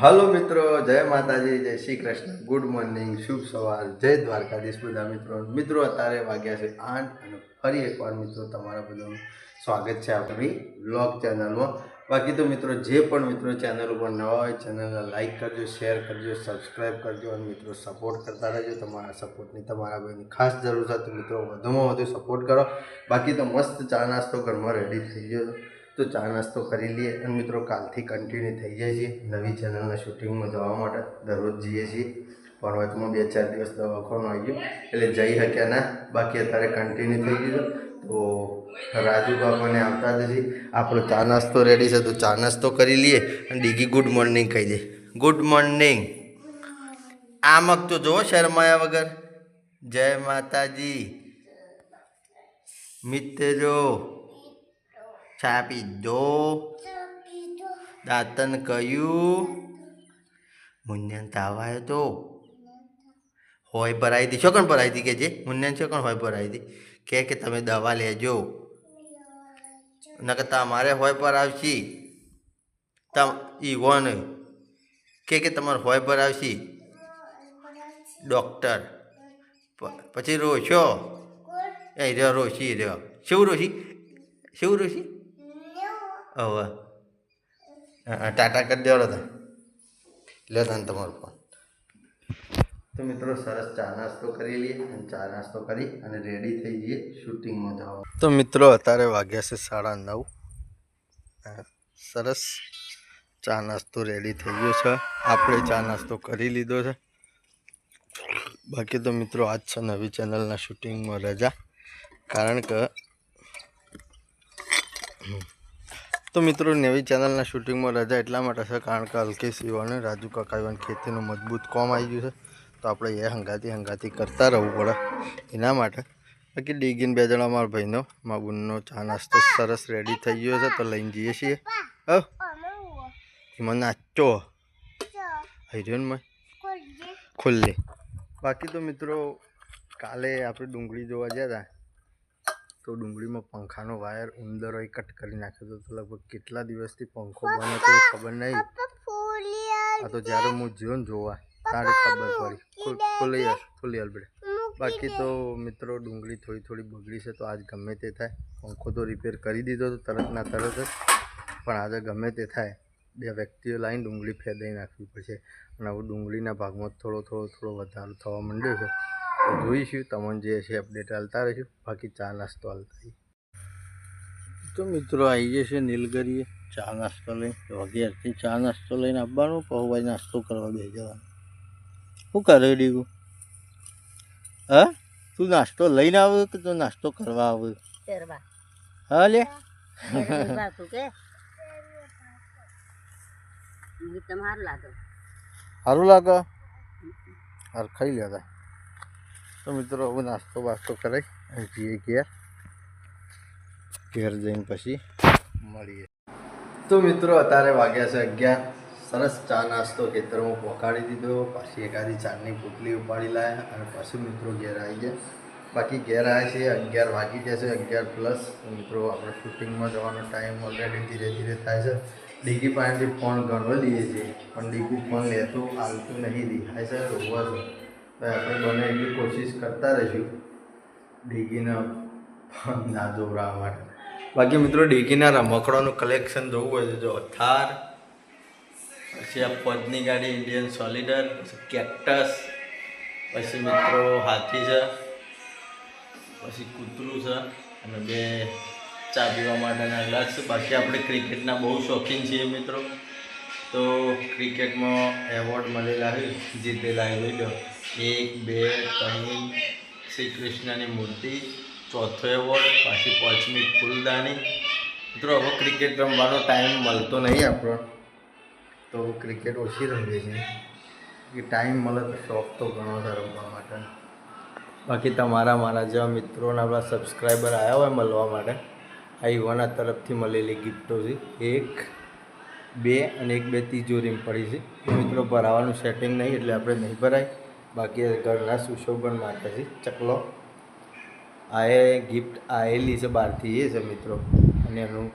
Hello મિત્રો, જય માતાજી, જય શ્રી કૃષ્ણ. ગુડ મોર્નિંગ શુભ સવાર. જય દ્વારકાધીશ બધા મિત્રો. મિત્રો, અત્યારે વાગ્યા છે આઠ અને ફરી એકવાર મિત્રો તમારા બધાનું સ્વાગત છે આપણી વ્લોગ ચેનલમાં બાકી તો મિત્રો, જે પણ મિત્રો ચેનલ ઉપર નવા હોય ચેનલને લાઈક કરજો શેર કરજો સબસ્ક્રાઈબ કરજો અને મિત્રો સપોર્ટ કરતા રહેજો. તમારા સપોર્ટની તમારા ભાઈની ખાસ જરૂર છે મિત્રો, વધુમાં વધુ સપોર્ટ કરો. બાકી તો મસ્ત ચા નાસ્તો ઘરમાં રેડી થઈ ગયો. તો ચા નાસ્તો કરી લઈએ અને મિત્રો કાલથી કન્ટિન્યુ થઈ જાય છે. નવી ચેનલના શૂટિંગમાં જવા માટે દરરોજ જઈએ છીએ. પણ વચમાં બે ચાર દિવસ દવાખાનું આવી ગયું. એટલે જઈ શક્યા ના બાકી અત્યારે કન્ટિન્યુ થઈ ગયું તો રાજુ બાપાને આવતા જ છે. આપણો ચા નાસ્તો રેડી છે. તો ચા નાસ્તો કરી લઈએ અને ડીગી ગુડ મોર્નિંગ કહી દે. ગુડ મોર્નિંગ આમક તો જુઓ શરમાયા વગર. જય માતાજી. મિત્રો ચા પીધો દાંતન કહ્યું મુન્યાન તાવ આવ્યો તો હોય ભરાઈ હતી શું કણ ભરાઈ હતી કે જે મુન્યાન શું કણ હોય ભરાઈ હતી કે કે તમે દવા લેજો નકર તમારે હોય પર આવશી તમ વન કે કે તમારે હોય પર આવશી ડૉક્ટર પછી રોશો એ રહ્યો રોશી રહ્યો શું રોશી શું રોશી હવે ટાટા કરી દેવાડો તા. લે તને તમારો ફોન. તો મિત્રો, સરસ ચા નાસ્તો કરી લઈએ અને ચા નાસ્તો કરી અને રેડી થઈ જઈએ શૂટિંગમાં જવા તો મિત્રો, અત્યારે વાગ્યા છે સાડા નવ. સરસ ચા નાસ્તો રેડી થઈ ગયો છે. આપણે ચા નાસ્તો કરી લીધો છે. બાકી તો મિત્રો, આજ છે નવી ચેનલના શૂટિંગમાં રજા. કારણ કે તો મિત્રો, નવી ચેનલના શૂટિંગમાં રજા એટલા માટે છે કારણ કે અલ્કેશ યુવાને રાજુ કાકાઈવાન ખેતીનું મજબૂત કોમ આવી ગયું છે. તો આપણે એ હંગાતી હંગાતી કરતા રહેવું પડે. એના માટે બાકી ડીગીન બે જણા મારા ભાઈનો મારા બુનનો ચા નાસ્તો સરસ રેડી થઈ ગયો છે, તો લઈને જઈએ છીએ. હ? એમાં નાચો. હૈર્યો ને ખુલ્લી બાકી તો મિત્રો, કાલે આપણે ડુંગળી જોવા ગયા હતા. તો ડુંગળીમાં પંખાનો વાયર ઉંદરોએ કટ કરી નાખ્યો હતો તો લગભગ કેટલા દિવસથી પંખો બને તો ખબર નહીં. આ તો જ્યારે હું જીવન જોવા. ત્યારે ખબર પડી. ખુલ- ખુલ્લી ખુલ્લી હાલ બાકી તો મિત્રો ડુંગળી થોડી થોડી બગડી છે તો આજ ગમે તે થાય. પંખો તો રિપેર કરી દીધો તો તરત ના તરત જ. પણ આજે ગમે તે થાય. બે વ્યક્તિઓ લાવીને ડુંગળી ફેદાઈ નાખવી પડશે. અને હવે ડુંગળીના ભાગમાં થોડો થોડો થોડો વધારો થવા માંડ્યો છે. જોઈશું તમને જે છે અપડેટ હાલતા રહીશું બાકી ચા નાસ્તો હાલતા તો મિત્રો આવી જશે નીલગરીએ ચા નાસ્તો લઈને વગેરેથી ચા નાસ્તો લઈને આવવાનો પહોંચવાય નાસ્તો કરવા બે જવાનો. શું કરે ડીગુ? હા? તું નાસ્તો લઈને આવ્યો કે તું નાસ્તો કરવા આવ્યો? હા લે. સારું લાગે. હાર ખાઈ લેતા તો મિત્રો, હવે નાસ્તો બાસ્તો કરે, જઈએ ઘેર. ઘેર જઈને પછી મળીએ. તો મિત્રો, અત્યારે વાગ્યા છે અગિયાર. સરસ ચા નાસ્તો ખેતરમાં પહોંચાડી દીધો. પછી એકાદી ચાની પોટલી ઉપાડી લાયા અને પછી મિત્રો ઘેર આવી ગયા. બાકી ઘેર આવ્યા છે અગિયાર વાગી જશે અગિયાર પ્લસ મિત્રો, આપણે શૂટિંગમાં જવાનો ટાઈમ ઓલરેડી ધીરે ધીરે થાય છે. ડીગી પાસેથી ફોન ઘણો લઈએ છીએ, પણ ડીગી ફોન લેતો આવતું નહીં દેખાય છે, રોવા છે આપણે બને એટલી કોશિશ કરતા રહીશું. ડીગીને ના દોરાવા માટે. બાકી મિત્રો, ડીગીના રમકડાનું કલેક્શન જોવું હોય તો જો, થાર, પછી આ પદની ગાડી ઇન્ડિયન સોલિડર કેક્ટસ પછી મિત્રો હાથી છે, પછી કૂતરું છે, અને બે ચા પીવા માટેના ગ્લાસ છે. બાકી આપણે ક્રિકેટના બહુ શોખીન છીએ મિત્રો. તો ક્રિકેટમાં એવોર્ડ મળેલા હોય જીતેલા હોય એક, બે, ત્રણ, શ્રી કૃષ્ણની મૂર્તિ, ચોથો એવોર્ડ, પાછી પાંચમી ફૂલદાની. મિત્રો, હવે ક્રિકેટ રમવાનો ટાઈમ મળતો નહીં આપણો. તો ક્રિકેટ ઓછી રમીએ છીએ. કે ટાઈમ મળે તો શોખ તો ઘણો છે રમવા માટે. બાકી તમારા, મારા જેવા મિત્રોના આપણા સબસ્ક્રાઈબર આવ્યા હોય મળવા માટે, આ યુવાના તરફથી મળેલી ગિફ્ટો છે. એક, બે અને એક બે તિજોરીમાં પડી છે. મિત્રો, ભરાવાનું સેટિંગ નહીં, એટલે આપણે નહીં ભરાય. બાકી ઘરના સુશોભન માટે છે. ચકલો. આ એ ગિફ્ટ આવેલી છે બહારથી એ છે મિત્રો. અને એનું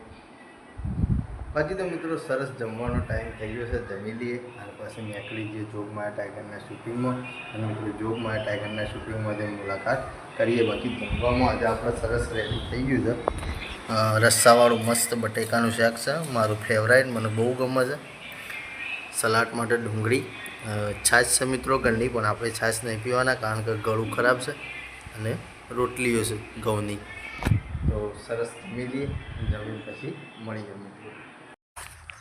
બાકી તો મિત્રો સરસ જમવાનો ટાઈમ થઈ ગયો છે. જમી લઈએ. અને પછી નીકળી જઈએ જોગમાયા ટાઈગરના શૂટિંગમાં અને મિત્રો જોગમાયા ટાઈગરના શૂટિંગમાં મુલાકાત કરીએ બાકી જમવામાં આજે આપણે સરસ રેડી થઈ ગયું છે. રસ્સાવાળું મસ્ત બટેકાનું શાક છે. મારું ફેવરાઇટ મને બહુ ગમે છે. સલાડ માટે ડુંગળી છાશ છે મિત્રો ઘરની પણ આપણે છાશ નહીં પીવાના કારણ કે ગળું ખરાબ છે અને રોટલીઓ છે ઘઉંની. તો સરસ લઈએ જમીન પછી મળીએ મિત્રો.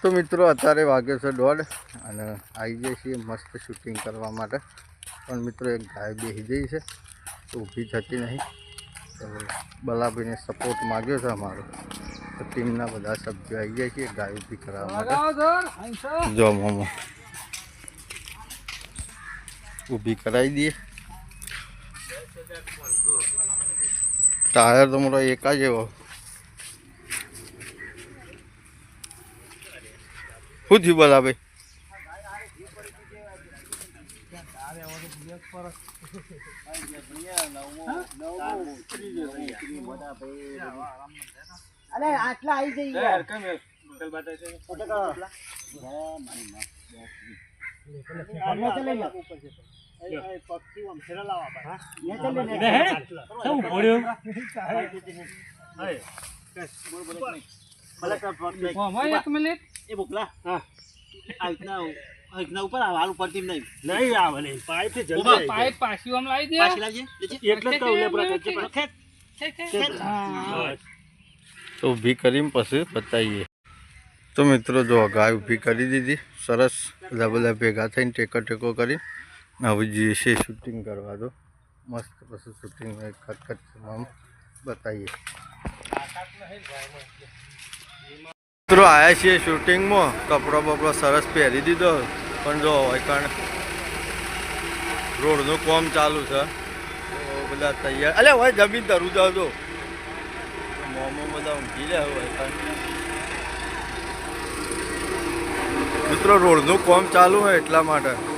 તો મિત્રો અત્યારે વાગ્યો છે દોઢ અને આવી જઈએ છીએ મસ્ત શૂટિંગ કરવા માટે. પણ મિત્રો એક ગાય બેસી જઈ છે તો ઊભી થતી નહીં. તો બલાભાઈને સપોર્ટ માગ્યો છે અમારો. તો ટીમના બધા સભ્યો આવી જાય છે ગાય ઊભી કરાવવા માટે. જો મોમો. ઊભી કરાવી દઈએ. ટાયર તો મોટો એક જ એવો. શું થયું બધા ભાઈ અરે આટલા આવી એક મિનિટ એ મોકલા આ રીતના આ રીતના ઉપર આવે હાલ ઉપરથી નહીં. નહીં આવે નહીં. પાઇપ જલ્દી પાઇપ પાછી આમ લાવી દે પાછી લાવજે લેજે. એટલે જ લેબરા કરજે. તો ઊભી કરીને પછી બતાવીએ. તો મિત્રો જો ગાય ઊભી કરી દીધી સરસ બધા બધા ભેગા થઈને ટેકો ટેકો કરી. હવે જઈએ છીએ શૂટિંગ કરવા દો. મસ્ત પછી શૂટિંગ ખટખટ આમ બતાવીએ. મિત્રો આવ્યા છીએ શૂટિંગમાં કપડો બપડો સરસ પહેરી દીધો. પણ જો કારણ રોડનું કોમ ચાલુ છે. તો બધા તૈયાર. અલે હોય જમીન તરું જાવ તો મોમો બધા ઊંઘી લે હોય મિત્રો, રોડનું કોમ ચાલુ હોય એટલા માટે.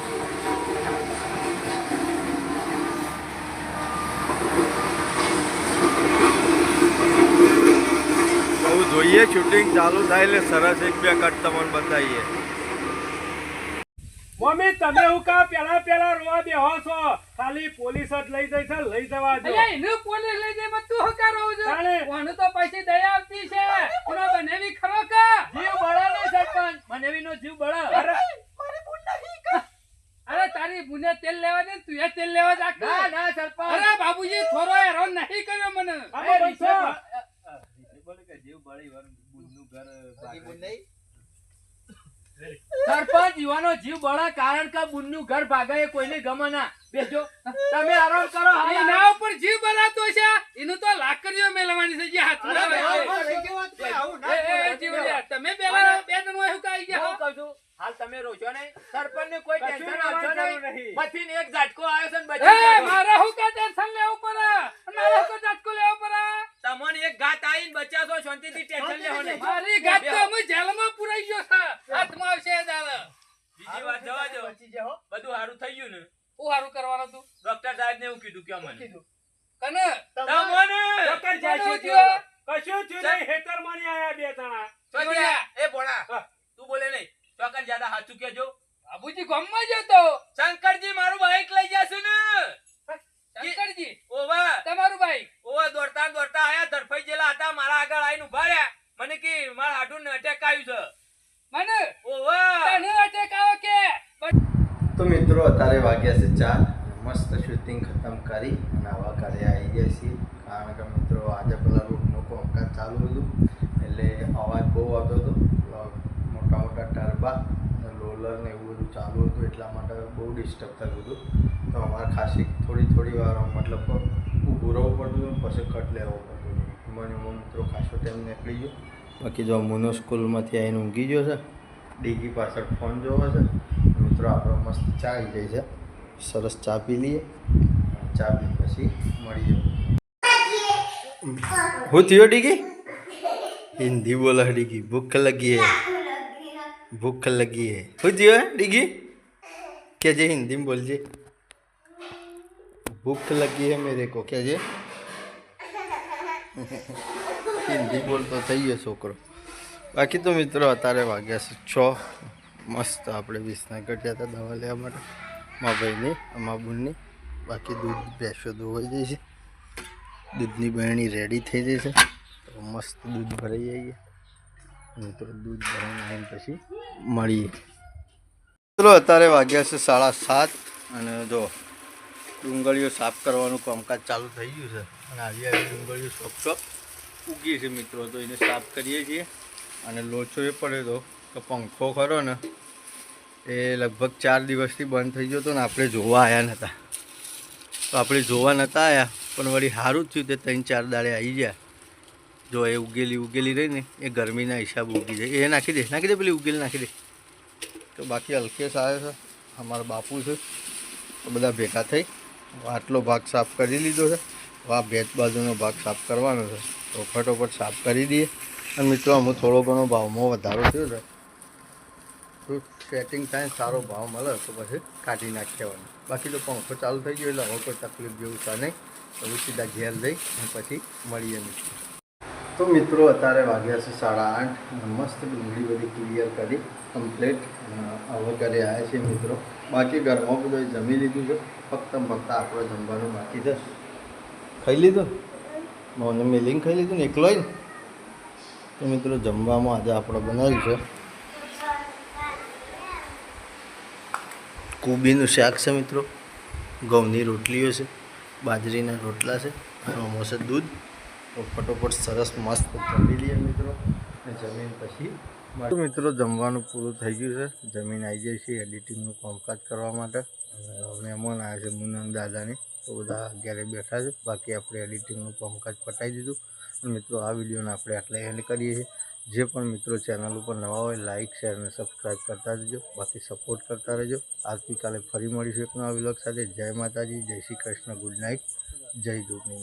જોઈએ શૂટિંગ ચાલુ થાય એટલે સરસ એક બે કટ તમને બતાવીએ. મમ્મી તમે હું કા પેલા પેલા રોવા બેહો છો? ખાલી પોલીસ જ લઈ જઈ છે લઈ જવા દો. અરે એનું પોલીસ લઈ જાય મત તું હકાર રહો છો. કોને તો પછી દયા આવતી છે. એનો બનેવી ખરો કે? જીવ બળે ને સરપંચ મનેવીનો જીવ બળે. અરે, અરે તારી બુને તેલ લેવા દે તું એ તેલ લેવા જા ના ના સરપંચ. અરે બાબુજી થોડો હેરાન નહીં કર્યો મને. આમાં બનશો. બોલે કે જીવ બળે ઈવાનું બુનનું ઘર ભાગે. સરપંચ યુવાનો જીવ બળા કારણ કે બુનનું ઘર ભાગે એ કોઈને ગમે ના. બેજો. તમે આરામ કરો હા એના ઉપર જીવ બલાતો છે. એનું તો લાકડીઓ મેલવાની છે જે હાથમાં. તમે પેલા બે જણ હોય કહી ગયા. કહું છું, હાલ તમે રોજો નહીં. સરપંચ ને કોઈ ટેન્શન આવશો નહીં. નહીં. પછી એક ઝાટકો આવ્યો છે ને બચી મારા હું કા ટેન્શન લેવું પડે મારે શું કાંઈ ઝટકો લેવો પડે તમને એક ઘાત આવીને બચ્યા છો શાંતિથી ટેન્શન લેવો નહીં મારી ગાત તો અમે જેલમાં પુરાઈ ગયો છે હાથમાં આવશે એ દાડે. બીજી વાત જવા દો બધું સારું થઈ ગયું ને શું હારું કરવાનું તું ડોક્ટર સાહેબ ને એવું કીધું કે અમને કને તમને ડોક્ટર જાય છે કને થયો? કશું થયું નહીં હેતરમાં નહીં આયા બે જણા ચોક્યા, એ ભોળા તું બોલે નહીં ચોકન જ્યાદા સાચું કેજો બાબુજી ગામમાં જતો શંકરજી મારું બાઈક લઈ જશે ને. શંકરજી ઓવા. તમારું બાઈક ઓવા દોડતા દોડતા આયા ધરફઈ જેલા હતા મારા આગળ આઈને ઊભા રહ્યા. મને કે મારા હાડું અટેક આવ્યું છે. મને? ઓવા. તને અટેક આવો કે? તો મિત્રો અત્યારે વાગ્યા છે ચાર. મસ્ત શૂટિંગ ખતમ કરી અને આવા ઘરે આવી ગયા છીએ. કારણ કે મિત્રો આજે પેલા રોડનું કામકાજ ચાલુ હતું. એટલે અવાજ બહુ આવતો હતો. રોલર ને એવું બધું ચાલુ હતું એટલા માટે બહુ ડિસ્ટર્બ થતું હતું. તો અમારે ખાસી થોડી થોડી વાર મતલબ ઊભું રહેવું પડતું પછી કટ લેવો પડતું મને હું મિત્રો ખાસો ટાઈમ નીકળી ગયો. બાકી જો મુનો સ્કૂલમાંથી આવીને ઊંઘી ગયો છે, ડીગી પાછળ ફોન જોવો છે, મિત્રો આપણો મસ્ત ચા આવી જાય છે. સરસ ચા પી લઈએ. ચા પી પછી મળીએ. હું થયો ડીગી? હિન્દી બોલા ડીગી, ભૂખ લગી હે. ભૂખ લગી હે હું થયો હે ડીગી કે જે હિન્દીમાં બોલજે ભૂખ લગી હે મેરે કો કે જે હિન્દી બોલતો થઈ ગયો છોકરો બાકી તો મિત્રો અત્યારે વાગ્યા છે છ મસ્ત આપણે વિસનગર ગયા હતા દવા લેવા માટે મા ભાઈની મા બુનની બાકી દૂધ ભેંસો ધોવાઈ જાય છે દૂધની બહેણી રેડી થઈ જાય છે તો મસ્ત દૂધ ભરાઈ જઈએ મિત્રો દૂધ ભરાઈને આવીને પછી મળીએ મિત્રો અત્યારે વાગ્યા છે સાડા સાત અને જો ડુંગળીઓ સાફ કરવાનું કામકાજ ચાલુ થઈ ગયું છે અને આવી આવી ડુંગળીઓ શોપ શોપ ઉગી છે મિત્રો, તો એને સાફ કરીએ છીએ. અને લોચો એ પડ્યો હતો કે પંખો ખરો ને, એ લગભગ ચાર દિવસથી બંધ થઈ ગયો હતો ને, આપણે જોવા આવ્યા નહોતા તો આપણે જોવા નહોતા આવ્યા પણ વળી સારું જ થયું તે ત્રણ ચાર દાડે આવી ગયા. જો એ ઉગેલી ઉગેલી રહી ને, એ ગરમીના હિસાબે ઉગી જાય. એ નાખી દે નાખી દે પેલી ઉગેલી, નાખી દે. તો બાકી અલ્કેશ આવ્યો છે. અમારા બાપુ છે. બધા ભેગા થઈ, આટલો ભાગ સાફ કરી લીધો છે. આ ભેજ બાજુનો ભાગ સાફ કરવાનો છે. તો ફટોફટ સાફ કરી દઈએ. અને મિત્રો અમુક થોડો ઘણો ભાવમાં વધારો થયો છે. તો સેટિંગ થાય સારો ભાવ મળે, તો પછી કાઢી નાખવાનું બાકી તો પંખો ચાલુ થઈ ગયો એટલે હવે કોઈ તકલીફ જેવું થાય નહીં. તો સીધા ઘેર લઈ અને પછી મળીએ મિત્રો. તો મિત્રો, અત્યારે વાગ્યા છે સાડા આઠ. મસ્ત ડુંગળી બધી ક્લિયર કરી કમ્પ્લીટ હવે ઘરે આવ્યા છીએ મિત્રો. બાકી ઘરમાં બધું જમી લીધું છે. ફક્ત ફક્ત આપણે જમવાનું બાકી છે. ખાઈ લીધું? મને મિલિંગ ખાઈ લીધું ને એકલો તો મિત્રો, જમવામાં આજે આપણે બનાવ્યું છે. કોબીનું શાક છે મિત્રો. ઘઉંની રોટલીઓ છે. બાજરીના રોટલા છે. અને દૂધ. તો ફટોફટ સરસ મસ્ત જમી લઈએ મિત્રો. અને જમીન પછી મિત્રો જમવાનું પૂરું થઈ ગયું છે. જમીન આવી જાય છે એડિટિંગનું કામકાજ કરવા માટે. મહેમાન આવ્યા છે મુનન દાદાની. તો બધા અગિયારે બેઠા છે. બાકી આપણે એડિટિંગનું કામકાજ પટાવી દીધું. અને મિત્રો, આ વિડીયોને આપણે આટલે એન્ડ કરીએ છીએ. જે પણ મિત્રો ચેનલ ઉપર નવા હોય લાઇક શેર અને સબસ્ક્રાઈબ કરતા રહેજો. બાકી સપોર્ટ કરતા રહેજો. આવતીકાલે ફરી મળીશું એક નવા વિલોક સાથે. જય માતાજી, જય શ્રી કૃષ્ણ ગુડ નાઇટ જય દુર્ગની